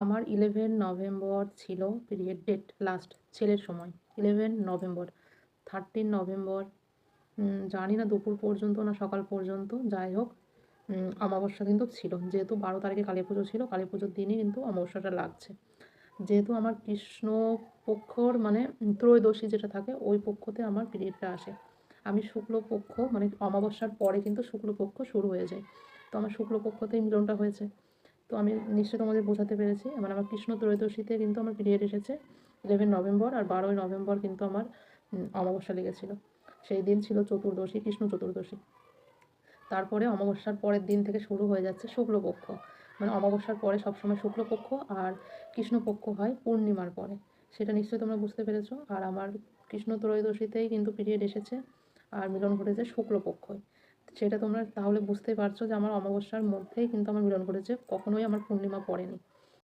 আমার eleven November ছিল period date last ছেলের সময় ইলেভেন নভেম্বর থার্টিন নভেম্বর জানি না দুপুর পর্যন্ত না সকাল পর্যন্ত, যাই হোক অমাবস্যা কিন্তু ছিল। যেহেতু বারো তারিখে কালী পুজো ছিল, কালী পুজোর দিনই কিন্তু অমাবস্যাটা লাগছে। যেহেতু আমার কৃষ্ণ পক্ষর মানে ত্রয়োদশী যেটা থাকে, ওই পক্ষতে আমার পিরিয়ডটা আসে। আমি শুক্লপক্ষ মানে অমাবস্যার পরে কিন্তু শুক্লপক্ষ শুরু হয়ে যায়। তো আমার শুক্লপক্ষতেই মিলনটা হয়েছে। তো আমি নিশ্চয়ই তোমাদের বোঝাতে পেরেছি। মানে আমার কৃষ্ণ ত্রয়োদশীতে কিন্তু আমার পিরিয়ড এসেছে ইলেভেন নভেম্বর আর বারোই নভেম্বর কিন্তু আমার অমাবস্যা লেগেছিল। সেই দিন ছিল চতুর্দশী, কৃষ্ণ চতুর্দশী। তারপরে অমাবস্যার পরের দিন থেকে শুরু হয়ে যাচ্ছে শুক্লপক্ষ। মানে অমাবস্যার পরে সবসময় শুক্লপক্ষ আর কৃষ্ণপক্ষ হয় পূর্ণিমার পরে। সেটা নিশ্চয়ই তোমরা বুঝতে পেরেছ। আর আমার কৃষ্ণ ত্রয়োদশীতেই কিন্তু পিরিয়ড এসেছে আর মিলন ঘটেছে শুক্লপক্ষই। সেটা তোমরা তাহলে বুঝতে পারছ যে আমার অমাবস্যার মধ্যেই কিন্তু আমার মিলন ঘটেছে। কখনোই আমার পূর্ণিমা পড়েনি।